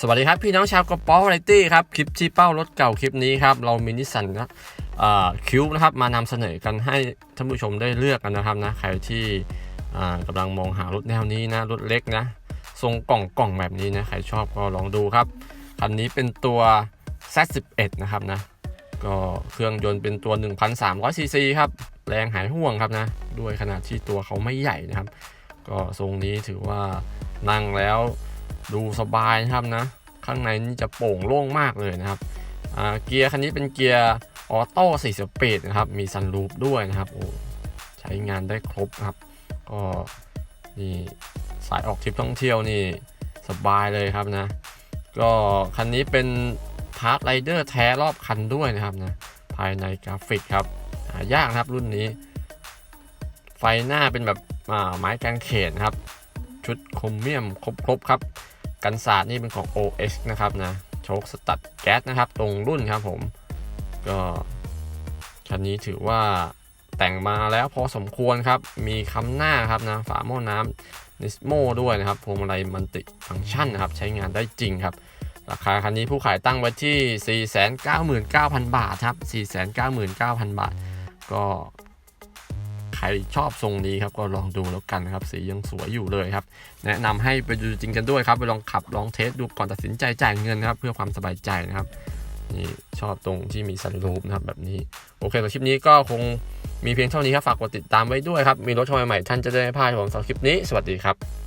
สวัสดีครับ พี่น้องชาวกระป๋อไรตี้ครับ คลิปชี้เป้ารถเก่าคลิปนี้ครับ เรามีนิสสันนะคิวนะครับ มานำเสนอกันให้ท่านผู้ชมได้เลือกกันนะครับนะ ใครที่อ่ากำลังมองหารถแนวนี้นะ รถเล็กนะ ทรงกล่องกล่องแบบนี้นะ ใครชอบก็ลองดูครับ คันนี้เป็นตัว Z11 นะครับนะ ก็เครื่องยนต์เป็นตัว 1,300ซีซีครับ แรงหายห่วงครับนะ ด้วยขนาดที่ตัวเขาไม่ใหญ่นะครับ ก็ทรงนี้ถือว่านั่งแล้ว ดูสบายนะครับนะ ข้างในนี่จะโปร่งโล่งมากเลยนะครับเกียร์คันนี้เป็นเกียร์ออโต้4สปีดนะครับ มีซันรูปด้วยนะครับโอ้ใช้งานได้ครบครับ ก็นี่สายออกทริปท่องเที่ยวนี่สบายเลยครับนะ ก็คันนี้เป็นพาร์ทไรเดอร์แท้รอบคันด้วยนะครับนะ ภายในกราฟิกครับหายากนะครับรุ่นนี้ ไฟหน้าเป็นแบบไม้กางเขนครับ ชุดครเมียมครบๆครับ กันศาสตร์นี่เป็นของ OX นะครับนะโชคสตัดแก๊สนะครับ ตรงรุ่นครับผม ก็คันนี้ถือว่าแต่งมาแล้วพอสมควรครับ มีคำหน้าครับนะฝาหม้อน้ำนิสโมด้วยนะครับพวงมาลัยมันติฟังก์ชันนะครับ ใช้งานได้จริงครับ ราคาคันนี้ผู้ขายตั้งไว้ที่ 499,000 บาทครับ 499,000 บาท ก็ รชอบทรงนี้ครับก็ลองดูแล้วกันนะครับสียังสวยอยู่เลยครับ แนะนำให้ไปดูจริงกันด้วยครับไปลองขับลองเทสดูก่อนตัดสินใจจ่ายเงินนะครับเพื่อความสบายใจนะครับนี่ชอบตรงที่มีสันลูปนะครับแบบนี้ โอเคสำหรับคลิปนี้ก็คงมีเพียงเท่านี้ครับฝากกดติดตามไว้ด้วยครับ มีรถชมใหม่ๆท่านจะได้ไม่พลาดผมสำหรับคลิปนี้ สวัสดีครับ